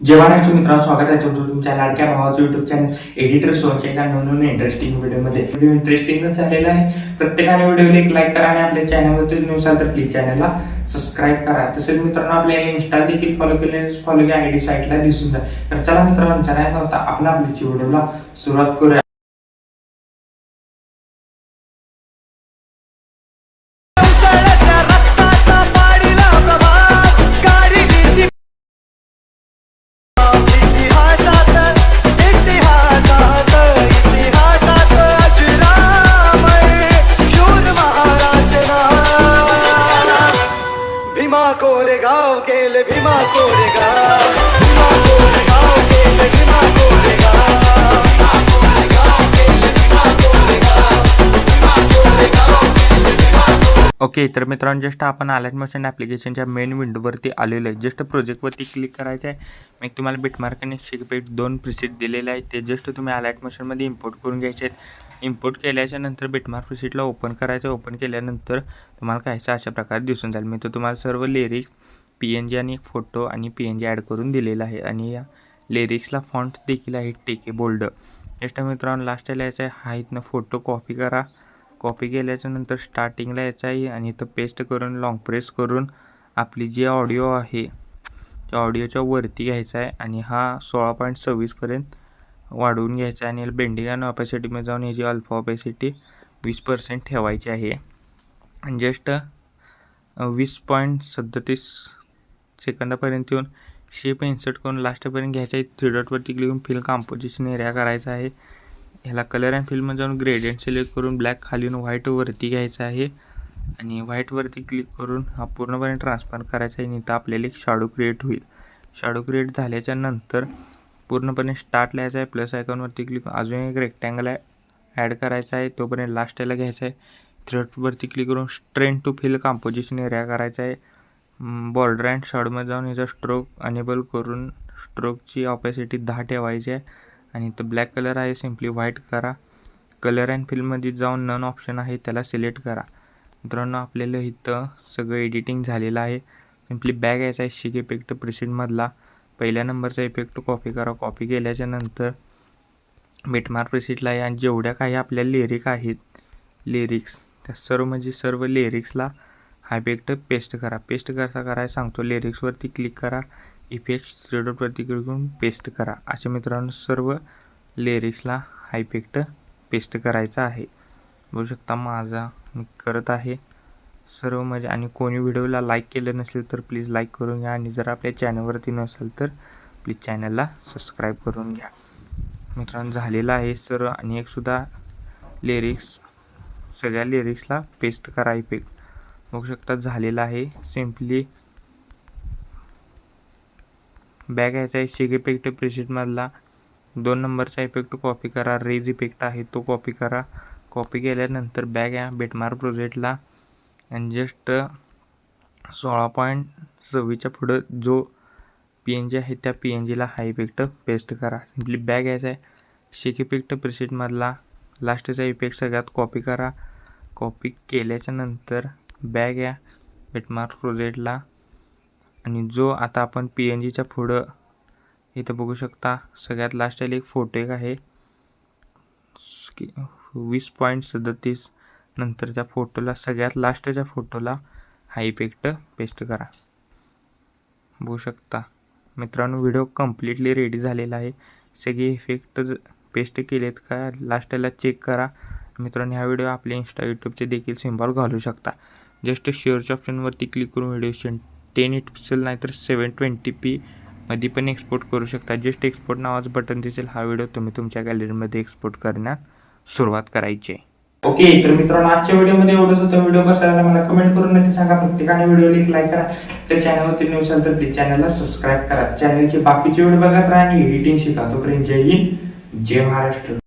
जय महाराष्ट्र मित्रांनो स्वागत आहे तुमचं तुमच्या लाडक्या भावाचं युट्यूब चॅनल एडिटर सोनच्या एका नवनवीन इंटरेस्टिंग व्हिडिओमध्ये व्हिडिओ इंटरेस्टिंगच झालेला आहे. प्रत्येकाने व्हिडिओला एक लाईक करा आणि आपल्या चॅनलवरती नसाल तर प्लीज चॅनलला सबस्क्राईब करा. तसेच मित्रांनो आपल्याला इन्स्टा देखील फॉलो केले फॉलो आय आयडी साईटला दिसून जाईल तर चला मित्रांनो जरा नव्हता आपण आपल्या व्हिडिओला सुरुवात करूया. कोरेगाव केले भीमा कोरेगाव. भीमा कोरेगाव केले भीमा कोरेगाव ओके तर मित्रांनो जस्ट आपण अलर्ट मोशन ॲप्लिकेशनच्या मेन विंडोवरती आलेलो आहे. जस्ट प्रोजेक्टवरती क्लिक करायचं आहे. मग तुम्हाला बिटमार्क आणि शेकपेट दोन प्रिसेट दिलेले आहेत. ते जस्ट तुम्ही अलर्ट मोशनमध्ये इम्पोर्ट करून घ्यायचे आहेत. इम्पोर्ट केल्याच्यानंतर बिटमार्क रिसिटला ओपन करायचं ओपन केल्यानंतर तुम्हाला काहीसं अशा प्रकारे दिसून जाईल. मी तो तुम्हाला सर्व लिरिक पी एन जी आणि एक फोटो आणि पी एन जी ॲड करून दिलेला आहे. आणि या लिरिक्सला फॉन्ट देखील आहे टेके बोल्ड जस्ट मित्रांनो लास्टला यायचं आहे. हा इथनं फोटो कॉपी करा. कॉपी केल्याच्यानंतर स्टार्टिंगला यायचं आहे आणि इथं पेस्ट करून लॉंग प्रेस करून आपली जी ऑडिओ आहे त्या ऑडिओच्या वरती घ्यायचा आहे. आणि हा सोळा पॉईंट सव्वीसपर्यंत वाढवून घ्यायचं आणि बेंडिंग आणि ऑपॅसिटीमध्ये जाऊन याची अल्फा ऑपॅसिटी वीस पर्सेंट ठेवायची आहे. आणि जस्ट वीस पॉईंट सदतीस सेकंदापर्यंत येऊन शेप इन्सर्ट करून लास्टपर्यंत घ्यायचं आहे. थ्री डॉटवरती क्लिक करून फिल कॉम्पोजिशन एरिया करायचा आहे. ह्याला कलर अँड फिल्ममध्ये जाऊन ग्रेडियंट सिलेक्ट करून ब्लॅक खाली व्हाईटवरती घ्यायचं आहे. आणि व्हाईटवरती क्लिक करून हा पूर्णपणे ट्रान्सफर करायचा आहे आणि इथं आपल्याला एक शाडो क्रिएट होईल. शाडो क्रिएट झाल्याच्यानंतर पूर्णपणे स्टार्ट लिहायचा आहे. प्लस आयकॉनवरती क्लिक अजून एक रेक्टँगल ॲड करायचा आहे. तोपर्यंत लास्ट याला घ्यायचा आहे. थ्रेडवरती क्लिक करून stretch to fill composition area करायचा आहे. बॉर्डर अँड शॉर्टमध्ये जाऊन याचा स्ट्रोक अनेबल करून स्ट्रोकची ऑपॅसिटी दहा ठेवायची आहे. आणि इथं ब्लॅक कलर आहे. सिम्पली व्हाईट करा. कलर अँड फिल्ममध्ये जाऊन नन ऑप्शन आहे. त्याला सिलेक्ट करा. मित्रांनो आपल्याला इथं सगळं एडिटिंग झालेलं आहे. सिम्पली बॅग यायचा आहे. शिक इफेक्ट प्रिसिडमधला पहिल्या नंबरचा इफेक्ट कॉपी करा. कॉपी केल्याच्यानंतर मिटमार प्रिसिटला आहे आणि जेवढ्या काही आपल्या लिरिक आहेत लिरिक्स त्या सर्व म्हणजे सर्व लिरिक्सला हा इफेक्ट पेस्ट करा. पेस्ट कसा करायला सांगतो. लिरिक्सवरती क्लिक करा. इफेक्ट थ्री डॉटवरती क्लिक करून पेस्ट करा. अशा मित्रांनो सर्व लिरिक्सला हा इफेक्ट पेस्ट करायचा आहे. बघू शकता माझा मी करत आहे. सर्व म्हणजे आणि कोणी व्हिडिओला लाईक केलं नसेल तर प्लीज लाईक करून घ्या. आणि जर आपल्या चॅनलवरती नसेल तर प्लीज चॅनलला सबस्क्राईब करून घ्या. मित्रांनो झालेलं आहे सर्व आणि एकसुद्धा लिरिक्स सगळ्या लिरिक्सला पेस्ट करा इफेक्ट बघू शकता झालेलं आहे. सिम्पली बॅग यायचा आहे शेग इफेक्ट प्रिशिटमधला दोन नंबरचा इफेक्ट कॉपी करा. रेज इफेक्ट आहे तो कॉपी करा. कॉपी केल्यानंतर बॅग या बेटमार प्रोजेक्टला आणि जस्ट सोळा पॉईंट सव्वीसच्या पुढं जो पी एन जी आहे त्या पी एन जीला हा इफेक्ट पेस्ट करा. सिम्पली बॅग यायचा आहे शेक इफेक्ट प्रिशिटमधला लास्टचा इफेक्ट सगळ्यात कॉपी करा. कॉपी केल्याच्यानंतर बॅग या बेटमार्क प्रोजेक्टला आणि जो आता आपण पी एन जीच्या पुढं इथं बघू शकता सगळ्यात लास्टला एक फोटो एक आहे. स्की- वीस पॉईंट सदतीस नंतरच्या फोटोला सगळ्यात लास्टच्या फोटोला हा इफेक्ट पेस्ट करा. बघू शकता. मित्रांनो व्हिडिओ कम्प्लिटली रेडी झालेला आहे. सगळे इफेक्ट पेस्ट केलेत का? लास्टला चेक करा. मित्रांनो ह्या व्हिडिओ आपल्या इंस्टा यूट्यूबचे देखील सिम्बॉल घालू शकता. जस्ट शेअरच्या ऑप्शनवरती क्लिक करून व्हिडिओ टेन एट पिक्सेल नाहीतर सेवन ट्वेंटी पी मध्ये पण एक्सपोर्ट करू शकता. जस्ट एक्सपोर्ट नावाचं बटन दिसेल. हा व्हिडिओ तुम्ही तुमच्या गॅलरीमध्ये एक्सपोर्ट करण्यास सुरुवात करायची आहे. ओके तर मित्रांनो आजच्या व्हिडिओमध्ये एवढंच होतं. व्हिडिओ कसा आला मला कमेंट करून नक्की सांगा. प्रत्येकाने व्हिडिओ लिक लाईक करा. त्या चॅनलवरती न्यू असाल तर प्लीज चॅनलला सबस्क्राईब करा. चॅनलचे बाकीचे व्हिडिओ बघत राहा आणि एडिटिंग शिका. तोपर्यंत जय हिंद जय महाराष्ट्र.